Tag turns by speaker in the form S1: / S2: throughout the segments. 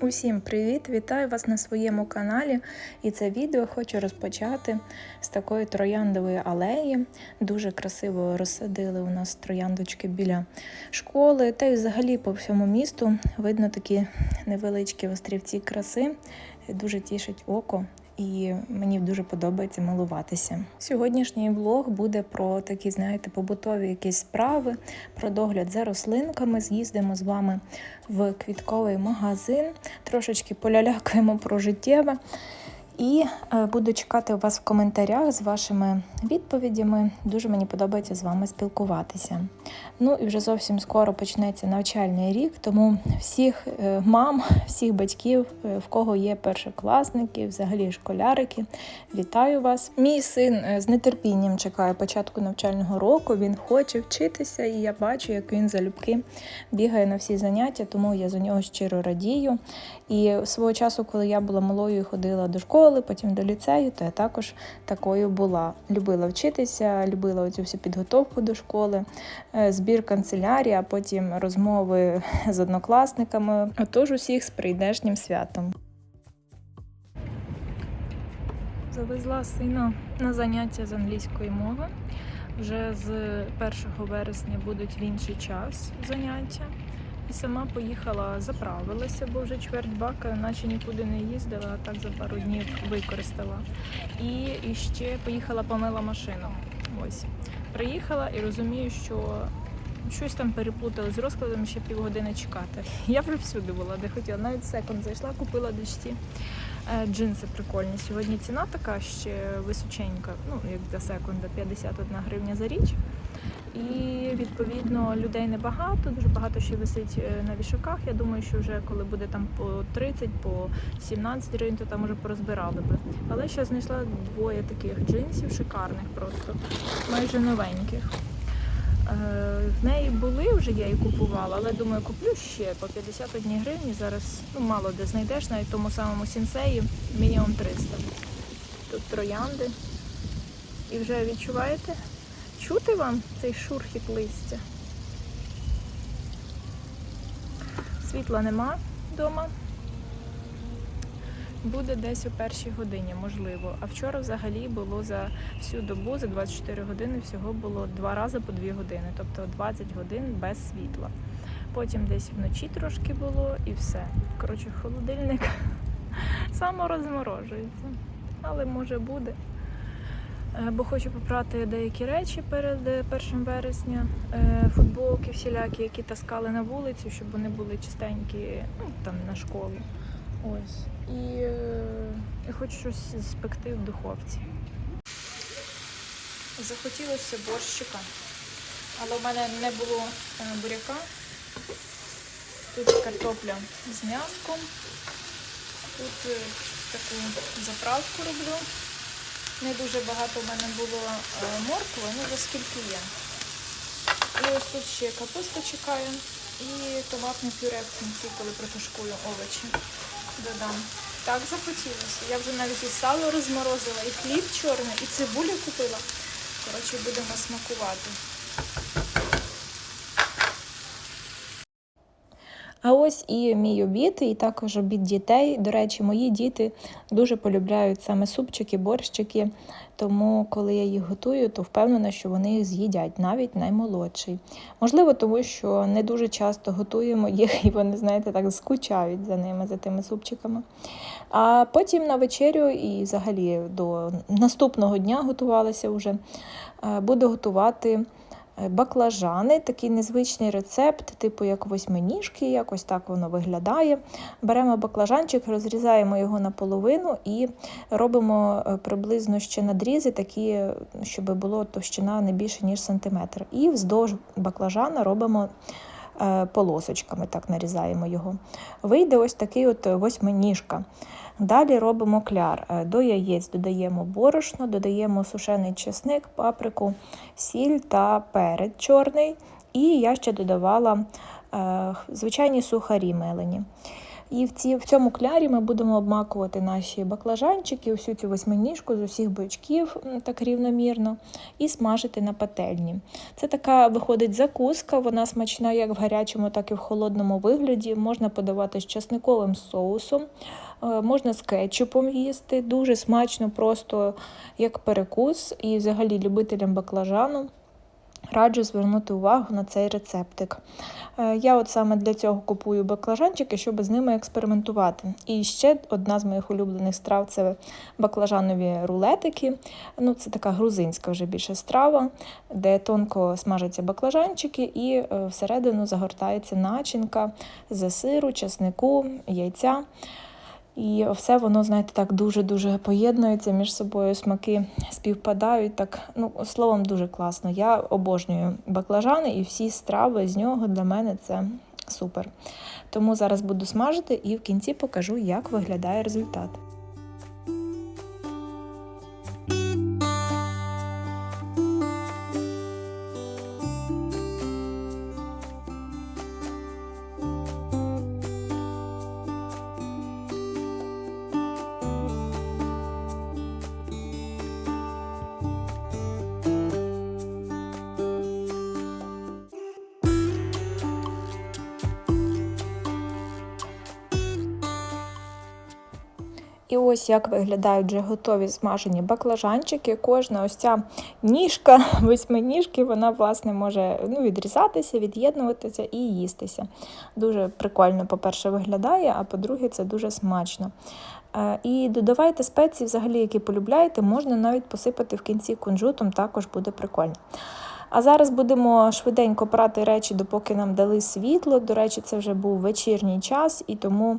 S1: Усім привіт! Вітаю вас на своєму каналі. І це відео хочу розпочати з такої трояндової алеї. Дуже красиво розсадили у нас трояндочки біля школи. Та й взагалі по всьому місту видно такі невеличкі острівці краси. Дуже тішить око. І мені дуже подобається милуватися. Сьогоднішній влог буде про такі, знаєте, побутові якісь справи, про догляд за рослинками. З'їздимо з вами в квітковий магазин, трошечки полялякаємо про життєве. І е, буду чекати вас в коментарях з вашими відповідями. Дуже мені подобається з вами спілкуватися. Ну і вже зовсім скоро почнеться навчальний рік, тому всіх е, мам, всіх батьків, е, в кого є першокласники, взагалі школярики, вітаю вас. Мій син з нетерпінням чекає початку навчального року. Він хоче вчитися, і я бачу, як він залюбки бігає на всі заняття, тому я за нього щиро радію. І свого часу, коли я була малою і ходила до школи, потім до ліцею, то я також такою була. Любила вчитися, любила оцю всю підготовку до школи, е, збір канцелярії, а потім розмови з однокласниками. Отож, усіх з прийдешнім святом. Завезла сина на заняття з англійської мови. Вже з 1 вересня будуть в інший час заняття. І сама поїхала, заправилася, бо вже чверть бака, наче нікуди не їздила, а так за пару днів використала. І, і ще поїхала помила машину. Ось. Приїхала і розумію, що щось там переплутали з розкладом, ще півгодини чекати. Я вже всюди була, де хотіла. Навіть секунд зайшла, купила дочці. Е, Джинси прикольні. Сьогодні ціна така ще височенька, ну як для секунда, 51 гривня за річ. І відповідно людей небагато, дуже багато ще висить е, на вішаках. Я думаю, що вже коли буде там по 30, по 17 гривень, то там вже порозбирали би. Але ще знайшла двоє таких джинсів, шикарних просто, майже новеньких. Е, В неї були вже, я її купувала, але думаю, куплю ще по 51 гривні. Зараз ну, мало де знайдеш, навіть тому самому сінсеї мінімум 300. Тут троянди. І вже відчуваєте? Чути вам цей шурхіт листя? Світла нема вдома. Буде десь о першій годині, можливо. А вчора взагалі було за всю добу, за 24 години, всього було два рази по 2 години, тобто 20 годин без світла. Потім десь вночі трошки було і все. Коротше, холодильник саморозморожується. Але може буде. Е, Бо хочу попрати деякі речі перед е, 1 вересня, е, футболки всілякі, які таскали на вулицю, щоб вони були чистенькі ну, там на школу. Ось. І е, я хочу щось спекти в духовці. Захотілося борщика, але в мене не було е, буряка. Тут картопля з м'яском. Тут е, таку заправку роблю. Не дуже багато в мене було е, моркви, ну за скільки є. І ось тут ще капуста чекаю і томатне пюре в кінці, коли протушкую овочі. Додам. Так захотілося. Я вже навіть і сало розморозила, і хліб чорний, і цибулю купила. Коротше, будемо смакувати. А ось і мій обід, і також обід дітей. До речі, мої діти дуже полюбляють саме супчики, борщики. Тому, коли я їх готую, то впевнена, що вони їх з'їдять, навіть наймолодший. Можливо, тому що не дуже часто готуємо їх, і вони, знаєте, так скучають за ними, за тими супчиками. А потім на вечерю і взагалі до наступного дня готувалася вже. е, Буду готувати баклажани, такий незвичний рецепт, типу як восьминіжки, якось так воно виглядає. Беремо баклажанчик, розрізаємо його наполовину і робимо е, приблизно ще надрізи, такі, щоб було товщина не більше, ніж сантиметр. І вздовж баклажана робимо е, полосочками, так нарізаємо його. Вийде ось такий от восьминіжка. Далі робимо кляр. Е, До яєць додаємо борошно, додаємо сушений чесник, паприку, сіль та перець чорний. І я ще додавала е, звичайні сухарі мелені. І в, ці, в цьому клярі ми будемо обмакувати наші баклажанчики, всю цю восьминіжку з усіх бочків так рівномірно, і смажити на пательні. Це така виходить закуска, вона смачна як в гарячому, так і в холодному вигляді. Можна подавати з часниковим соусом, можна з кетчупом їсти. Дуже смачно, просто як перекус. І взагалі любителям баклажану раджу звернути увагу на цей рецептик. Е, Я от саме для цього купую баклажанчики, щоб з ними експериментувати. І ще одна з моїх улюблених страв це баклажанові рулетики. Ну, Це така грузинська вже більше страва, де тонко смажаться баклажанчики і е, всередину загортається начинка з сиру, чеснику, яйця. І все воно, знаєте, так дуже-дуже поєднується між собою, смаки співпадають. Так, ну, словом, дуже класно. Я обожнюю баклажани і всі страви з нього для мене це супер. Тому зараз буду смажити і в кінці покажу, як виглядає результат. Ось як виглядають вже готові смажені баклажанчики. Кожна ось ця ніжка, восьминіжки, вона власне може ну, відрізатися, від'єднуватися і їстися. Дуже прикольно, по-перше, виглядає, а по-друге, це дуже смачно. Е, І додавайте спеції, взагалі, які полюбляєте, можна навіть посипати в кінці кунжутом, також буде прикольно. А зараз будемо швиденько прати речі, допоки нам дали світло. До речі, це вже був вечірній час, і тому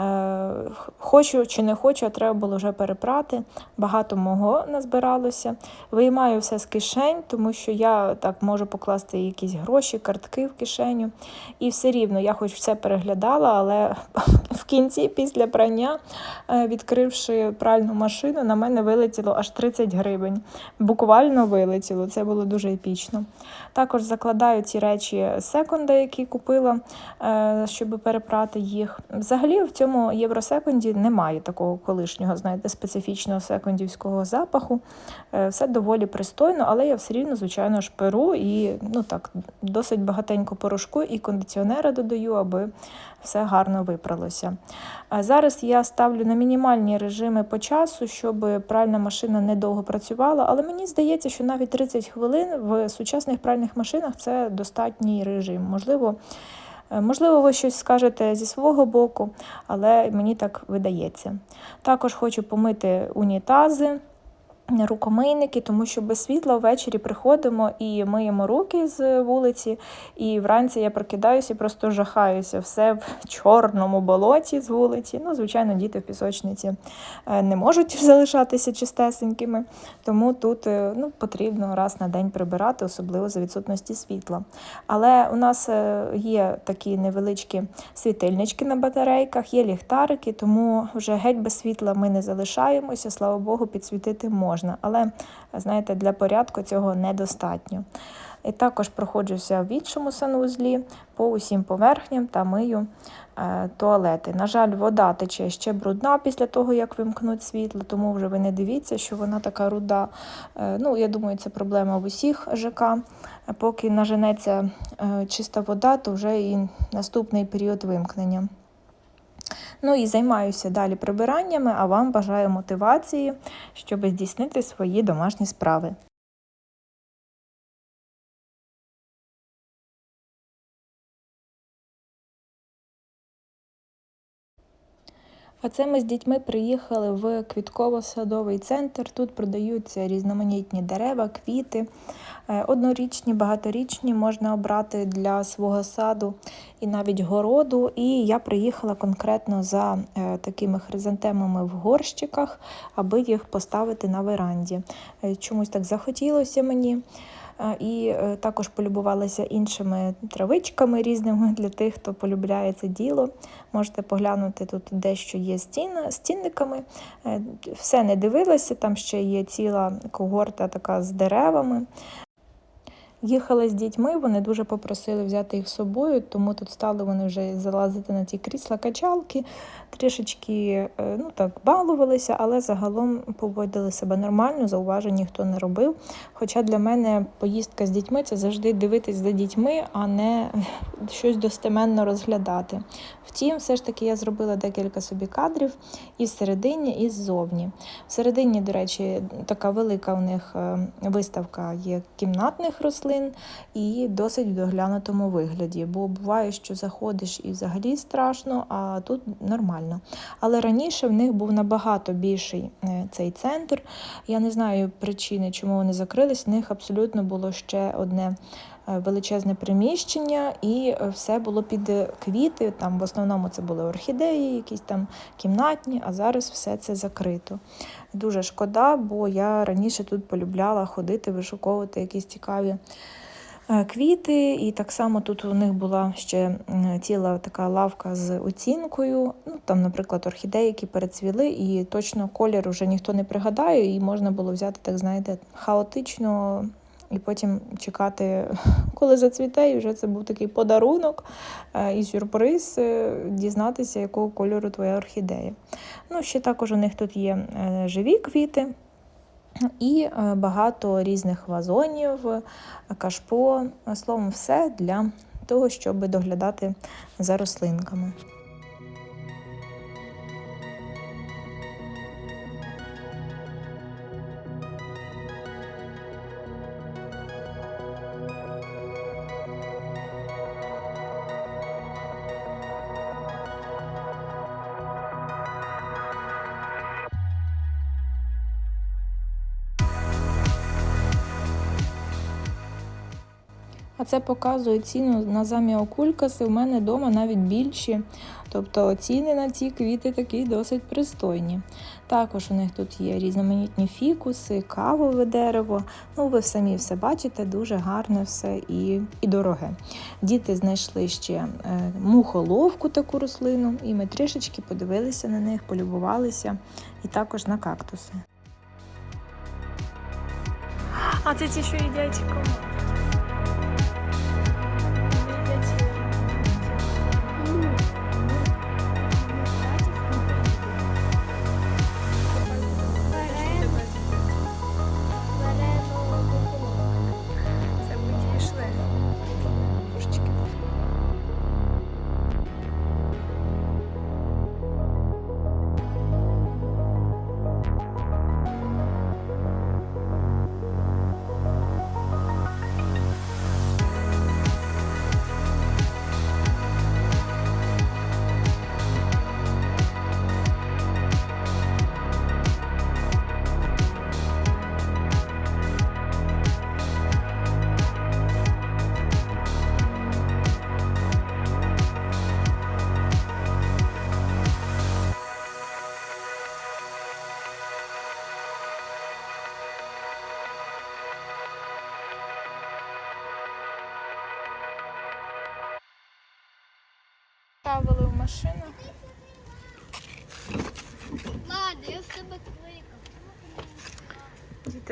S1: е, хочу чи не хочу, а треба було вже перепрати. Багато мого назбиралося. Виймаю все з кишень, тому що я так можу покласти якісь гроші, картки в кишеню. І все рівно я хоч все переглядала, але в кінці, після прання, е, відкривши пральну машину, на мене вилетіло аж 30 гривень. Буквально вилетіло. Це було дуже епічно. Також закладаю ці речі секонда, які купила, е, щоб перепрати їх. Взагалі в цьому євросеконді немає такого колишнього, знаєте, специфічного секондівського запаху. Е, Все доволі пристойно, але я все рівно, звичайно ж, перу і ну так, досить багатенько порошку і кондиціонера додаю, аби все гарно випралося. Зараз я ставлю на мінімальні режими по часу, щоб пральна машина недовго працювала, але мені здається, що навіть 30 хвилин в сучасних пральних машинах це достатній режим. Можливо, е, Можливо, ви щось скажете зі свого боку, але мені так видається. Також хочу помити унітази рукомийники, тому що без світла ввечері приходимо і миємо руки з вулиці, і вранці я прокидаюся і просто жахаюся. Все в чорному болоті з вулиці. Ну, звичайно, діти в пісочниці е, не можуть залишатися чистесенькими, тому тут е, ну, потрібно раз на день прибирати, особливо за відсутності світла. Але у нас е, є такі невеличкі світильнички на батарейках, є ліхтарики, тому вже геть без світла ми не залишаємося, слава Богу, підсвітити можна можна, але знаєте, для порядку цього недостатньо. І також проходжуся в іншому санузлі по усім поверхням та мию е, туалети. На жаль, вода тече ще брудна після того, як вимкнуть світло, тому вже ви не дивіться, що вона така руда. Е, ну, Я думаю, це проблема в усіх ЖК. Поки наженеться е, чиста вода, то вже і наступний період вимкнення. Ну і займаюся далі прибираннями, а вам бажаю мотивації, щоб здійснити свої домашні справи. А це ми з дітьми приїхали в квітково-садовий центр. Тут продаються різноманітні дерева, квіти. Е, однорічні, багаторічні можна обрати для свого саду і навіть городу. І я приїхала конкретно за е, такими хризантемами в горщиках, аби їх поставити на веранді. Е, чомусь так захотілося мені. І також полюбувалася іншими травичками різними для тих, хто полюбляє це діло. Можете поглянути тут дещо є стіна з цінниками. Все не дивилася, там ще є ціла когорта така з деревами. Їхали з дітьми, вони дуже попросили взяти їх з собою, тому тут стали вони вже залазити на ті крісла качалки, трішечки е, ну так балувалися, але загалом поводили себе нормально, зауважень ніхто не робив. Хоча для мене поїздка з дітьми це завжди дивитись за дітьми, а не щось достеменно розглядати. Втім, все ж таки я зробила декілька собі кадрів і всередині, і ззовні. Всередині, до речі, така велика у них е, виставка є кімнатних рослин і досить в доглянутому вигляді. Бо буває, що заходиш і взагалі страшно, а тут нормально. Але раніше в них був набагато більший е, цей центр. Я не знаю причини, чому вони закрились. В них абсолютно було ще одне величезне приміщення, і е, все було під квіти. Там в основному це були орхідеї, якісь там кімнатні, а зараз все це закрито. Дуже шкода, бо я раніше тут полюбляла ходити, вишуковувати якісь цікаві е, квіти. І так само тут у них була ще ціла така лавка з оцінкою. Ну, там, наприклад, орхідеї, які перецвіли, і точно колір вже ніхто не пригадає, і можна було взяти, так знаєте, хаотично. І потім чекати, коли зацвіте, і вже це був такий подарунок е, і сюрприз е, дізнатися, якого кольору твоя орхідея. Ну, ще також у них тут є е, живі квіти і багато різних вазонів, кашпо, словом, все для того, щоб доглядати за рослинками. Це показує ціну на заміокулькаси. У мене вдома навіть більші. Тобто ціни на ці квіти такі досить пристойні. Також у них тут є різноманітні фікуси, кавове дерево. Ну, ви самі все бачите, дуже гарне все і, і дороге. Діти знайшли ще е, мухоловку таку рослину, і ми трішечки подивилися на них, полюбувалися, і також на кактуси. А це ті, що їдять кому?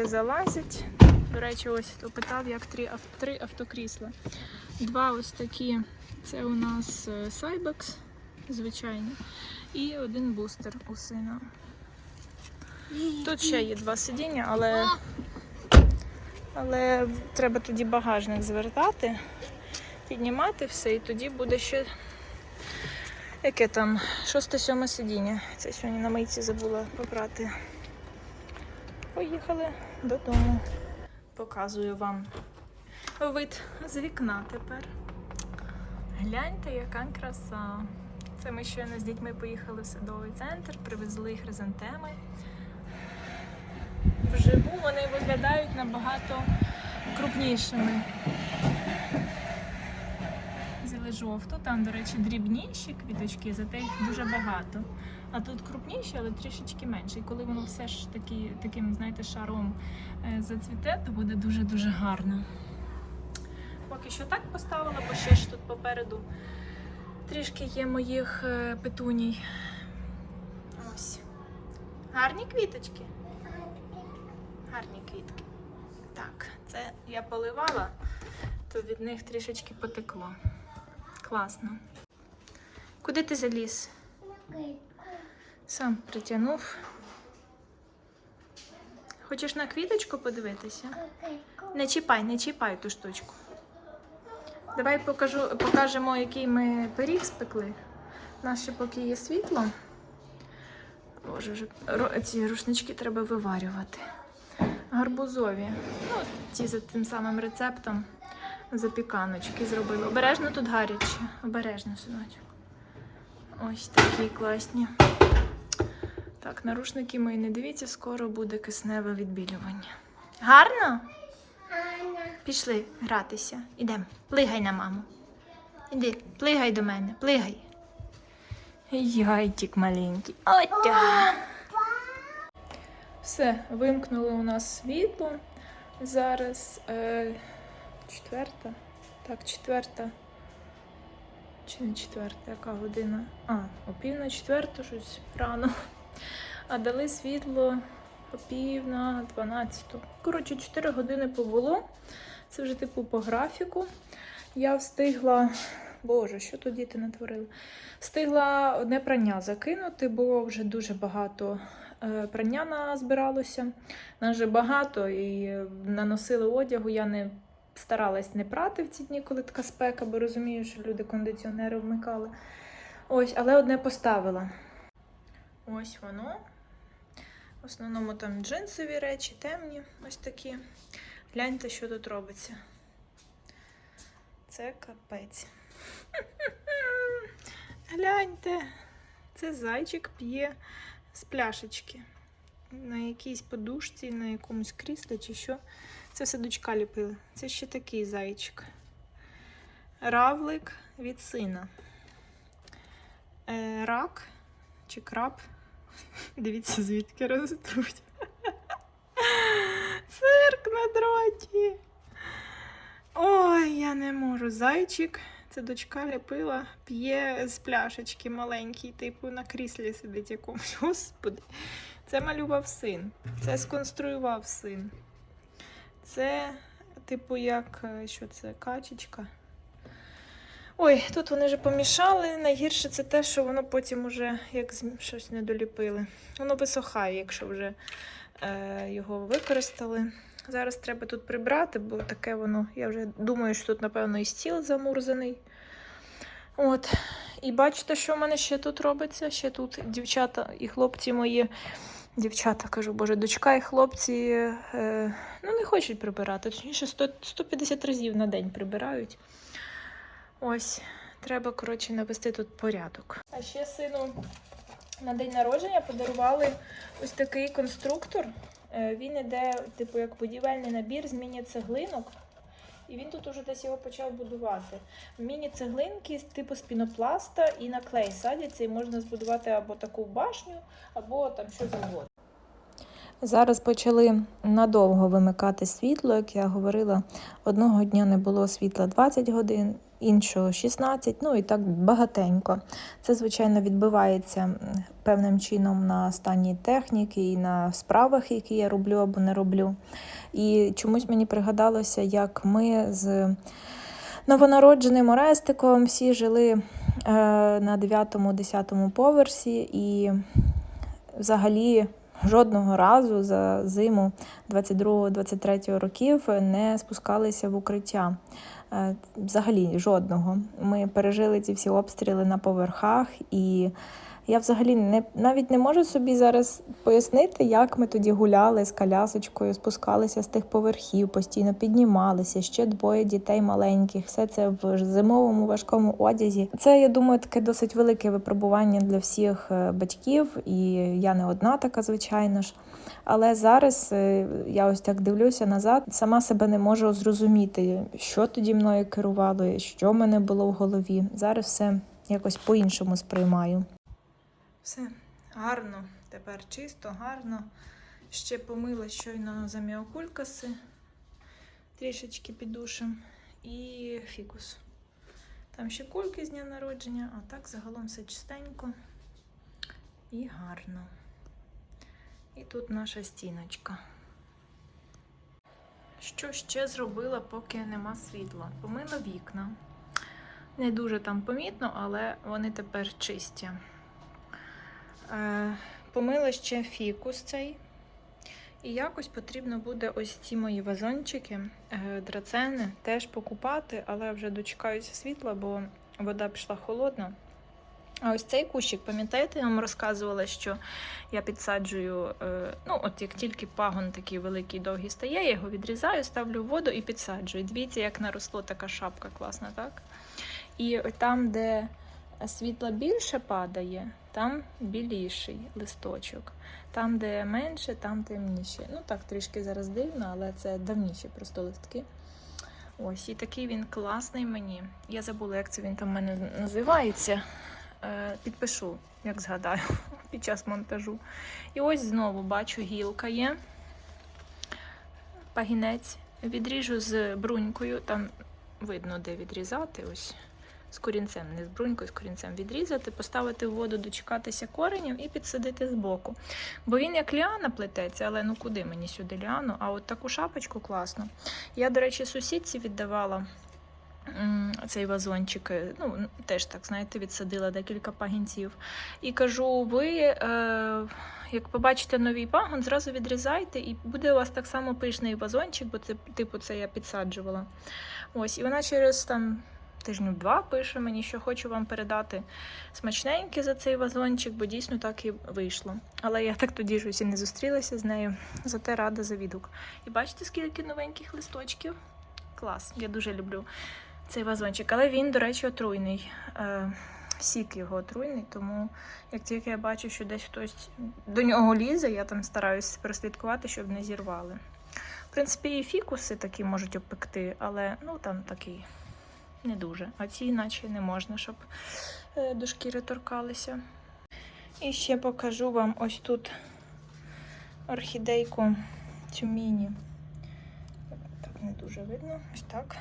S1: Залазять. До речі, ось хто питав, як три, три автокрісла. Два ось такі. Це у нас е, Cybex, звичайно. І один бустер у сина. Тут ще є два сидіння, але, але треба тоді багажник звертати, піднімати все, і тоді буде ще яке там шосте-сьоме сидіння. Це сьогодні на мийці забула попрати. Поїхали додому. Показую вам вид з вікна тепер. Гляньте, яка краса. Це ми щойно з дітьми поїхали в садовий центр, привезли хризантеми. Вживу вони виглядають набагато крупнішими. Взяли жовту, там, до речі, дрібніші квіточки, зате їх дуже багато. А тут крупніші, але трішечки менше. І коли воно все ж таки таким, знаєте, шаром е, зацвіте, то буде дуже-дуже гарно. Поки що так поставила, бо ще ж тут попереду трішки є моїх е, петуній. Ось. Гарні квіточки. Гарні квітки. Так, це я поливала. то від них трішечки потекло. Класно. Куди ти заліз? Сам притягнув. Хочеш на квіточку подивитися? Не чіпай, не чіпай ту штучку. Давай покажу, покажемо, який ми пиріг спекли. У нас ще поки є світло. Боже, вже ці рушнички треба виварювати. Гарбузові. Ну, ті за тим самим рецептом запіканочки зробили. Обережно тут гаряче. Обережно, синочок. Ось такі класні. Так, нарушники мої не дивіться, скоро буде кисневе відбілювання. Гарно? Пішли гратися. Ідемо. Плигай на маму. Іди, плигай до мене, плигай. Яйчик маленький. Отя. Все, вимкнули у нас світло. Зараз е, четверта. Так, четверта. Чи не четверта, яка година? А, о пів на четверту, щось рано. А дали світло о пів на дванадцяту. Коротше, 4 години побуло. Це вже типу по графіку. Я встигла. Боже, що тут діти натворили? Встигла одне прання закинути, бо вже дуже багато е, прання назбиралося. Нас вже багато і наносили одягу. Я не старалась не прати в ці дні, коли така спека, бо розумію, що люди кондиціонери вмикали. Ось, але одне поставила. Ось воно. В основному там джинсові речі, темні, ось такі. Гляньте, що тут робиться. Це капець. Гляньте, це зайчик п'є з пляшечки. На якійсь подушці, на якомусь кріслі чи що. Це все дочка ліпила. Це ще такий зайчик. Равлик від сина. Е, рак чи краб. Дивіться, звідки ростуть. Цирк на дроті. Ой, я не можу. Зайчик. Це дочка ліпила, п'є з пляшечки маленький, типу на кріслі сидить якомусь. Господи. Це малював син. Це сконструював син. Це, типу, як е, що це, качечка. Ой, тут вони вже помішали. Найгірше це те, що воно потім уже як щось не доліпили. Воно висохає, якщо вже е, його використали. Зараз треба тут прибрати, бо таке воно. Я вже думаю, що тут, напевно, і стіл замурзаний. От. І бачите, що в мене ще тут робиться? Ще тут дівчата і хлопці мої. Дівчата, кажу, боже, дочка і хлопці е, ну, не хочуть прибирати. Точніше, 100, 150 разів на день прибирають. Ось, треба, коротше, навести тут порядок. А ще сину на день народження подарували ось такий конструктор. Е, Він іде, типу, як будівельний набір з міні-цеглинок. І він тут уже десь його почав будувати. Міні-цеглинки типу з пінопласта і на клей садяться, і можна збудувати або таку башню, або там що завгодно. Зараз почали надовго вимикати світло, як я говорила. Одного дня не було світла 20 годин, іншого 16, ну і так багатенько. Це, звичайно, відбивається певним чином на стані техніки і на справах, які я роблю або не роблю. І чомусь мені пригадалося, як ми з новонародженим Орестиком всі жили е, на 9-10 поверсі, і взагалі жодного разу за зиму 22-23 років не спускалися в укриття. Е, Взагалі жодного. Ми пережили ці всі обстріли на поверхах, і я взагалі не навіть не можу собі зараз пояснити, як ми тоді гуляли з колясочкою, спускалися з тих поверхів, постійно піднімалися. Ще двоє дітей маленьких. Все це в зимовому важкому одязі. Це я думаю, таке досить велике випробування для всіх е, батьків, і я не одна така, звичайно ж. Але зараз е, я ось так дивлюся назад, сама себе не можу зрозуміти, що тоді мною керувало, що в мене було в голові. Зараз все якось по-іншому сприймаю. Все гарно, тепер чисто, гарно. Ще помила щойно заміокулькаси, трішечки підушем і фікус. Там ще кульки з дня народження, а так загалом все чистенько і гарно. І тут наша стіночка. Що ще зробила, поки нема світла? Помила вікна. Не дуже там помітно, але вони тепер чисті. Помила ще фікус цей. І якось потрібно буде ось ці мої вазончики, е, драцени, теж покупати, але вже дочекаюся світла, бо вода пішла холодна. А ось цей кущик, пам'ятаєте, я вам розказувала, що я підсаджую, е, ну, от як тільки пагон такий великий довгий стає, я його відрізаю, ставлю в воду і підсаджую. Дивіться, як наросло така шапка класна, так? І там, де світла більше падає, там біліший листочок. Там, де менше, там темніше. Ну так, трішки зараз дивно, але це давніші просто листки. Ось, і такий він класний мені. Я забула, як це він там в мене називається. Е, підпишу, як згадаю, під час монтажу. І ось знову бачу, гілка є. Пагінець. Відріжу з брунькою, там видно, де відрізати. Ось з корінцем, не з брунькою, з корінцем відрізати, поставити в воду, дочекатися коренів і підсадити збоку. Бо він як ліана плететься, але ну куди мені сюди ліану? А от таку шапочку класно. Я, до речі, сусідці віддавала цей вазончик. е, Ну, теж так, знаєте, відсадила декілька пагінців. І кажу: ви, е, як побачите новий пагон, зразу відрізайте, і буде у вас так само пишний вазончик, бо це, типу, це я підсаджувала. Ось, і вона через там тижнів два пише мені, що хочу вам передати смачненьке за цей вазончик, бо дійсно так і вийшло. Але я так тоді ж ось і не зустрілася з нею, зате рада за відгук. І бачите, скільки новеньких листочків? Клас, я дуже люблю цей вазончик. Але він, до речі, отруйний. Е, Сік його отруйний, тому як тільки я бачу, що десь хтось до нього лізе, я там стараюся прослідкувати, щоб не зірвали. В принципі, і фікуси такі можуть обпекти, але ну там такий не дуже. А ці іначе не можна, щоб е, до шкіри торкалися. І ще покажу вам ось тут орхідейку цю міні. Так не дуже видно. Ось так.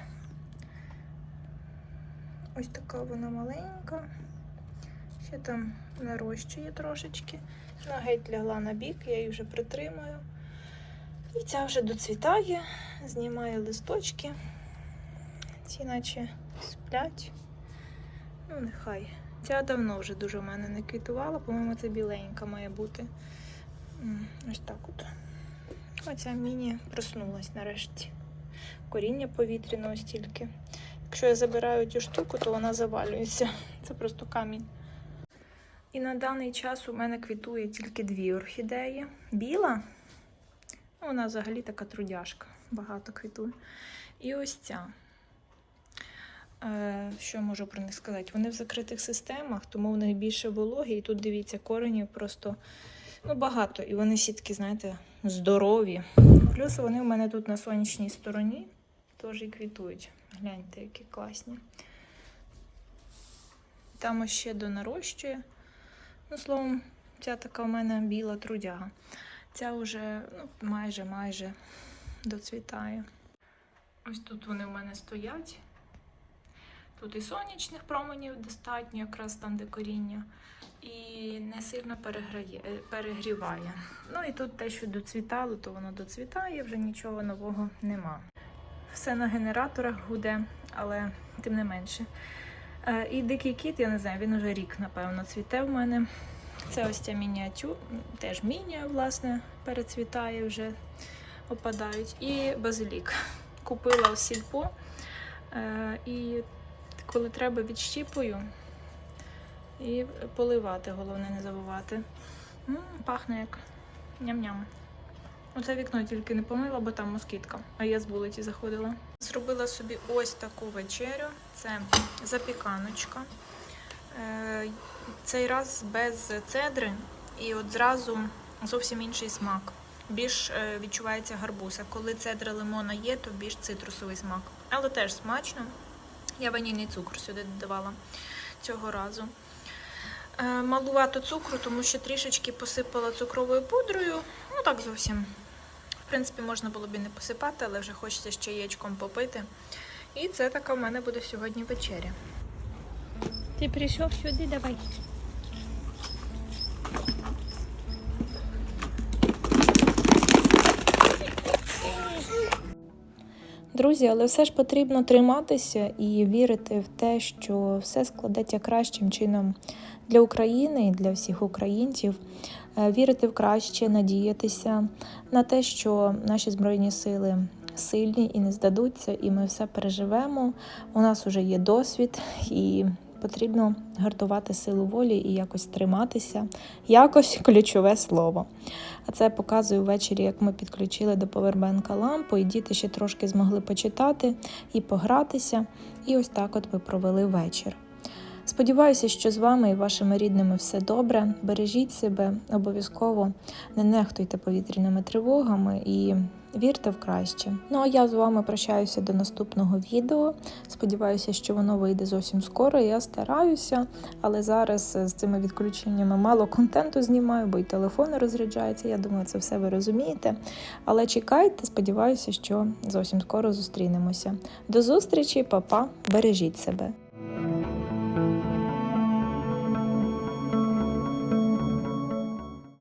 S1: Ось така вона маленька. Ще там нарощує трошечки. Вона геть лягла на бік, я її вже притримаю. І ця вже доцвітає, знімає листочки. Ці наче сплять. Ну, нехай. Ця давно вже дуже в мене не квітувала, по-моєму, це біленька має бути. Ось так от. Оця міні проснулась нарешті. Коріння повітряного стільки. Якщо я забираю цю штуку, то вона завалюється. Це просто камінь. І на даний час у мене квітує тільки дві орхідеї. Біла, ну, вона взагалі така трудяшка, багато квітує. І ось ця. Е, Що можу про них сказати? Вони в закритих системах, тому в них більше вологи. І тут дивіться, коренів просто ну, багато. І вони всі такі, знаєте, здорові. Плюс вони в мене тут на сонячній стороні теж і квітують. Гляньте, які класні. Там ще донарощує. Ну, словом, ця така у мене біла трудяга. Ця вже ну, майже майже доцвітає. Ось тут вони в мене стоять. Тут і сонячних променів достатньо, якраз там, де коріння, і не сильно переграє, е, перегріває. Ну і тут те, що доцвітало, то воно доцвітає, вже нічого нового нема. Все на генераторах гуде, але тим не менше. Е, І дикий кіт, я не знаю, він уже рік, напевно, цвіте в мене. Це ось ця мініатюр, теж мінія, власне, перецвітає вже, опадають. І базилік. Купила в сільпо. Е, І коли треба, відщіпую і поливати, головне не забувати. М, пахне як ням-ням. Оце вікно тільки не помила, бо там москітка, а я з вулиці заходила. Зробила собі ось таку вечерю. Це запіканочка. Е, Цей раз без цедри, і от зразу зовсім інший смак. Більш е, відчувається гарбуз. Коли цедра лимона є, то більш цитрусовий смак. Але теж смачно. Я ванільний цукор сюди додавала цього разу. Е, Малувато цукру, тому що трішечки посипала цукровою пудрою. Ну так зовсім. В принципі, можна було б і не посипати, але вже хочеться ще яєчком попити. І це така в мене буде сьогодні вечеря.
S2: Ти прийшов сюди, давай.
S1: Друзі, але все ж потрібно триматися і вірити в те, що все складеться кращим чином для України і для всіх українців. Е, Вірити в краще, надіятися на те, що наші збройні сили сильні і не здадуться, і ми все переживемо. У нас вже є досвід, і потрібно гартувати силу волі і якось триматися. Якось ключове слово. А це показую ввечері, як ми підключили до повербенка лампу, і діти ще трошки змогли почитати і погратися. І ось так от ви провели вечір. Сподіваюся, що з вами і вашими рідними все добре. Бережіть себе, обов'язково не нехтуйте повітряними тривогами і вірте в краще. Ну а я з вами прощаюся до наступного відео. Сподіваюся, що воно вийде зовсім скоро. Я стараюся, але зараз з цими відключеннями мало контенту знімаю, бо й телефон розряджається. Я думаю, це все ви розумієте. Але чекайте, сподіваюся, що зовсім скоро зустрінемося. До зустрічі, па-па, бережіть себе.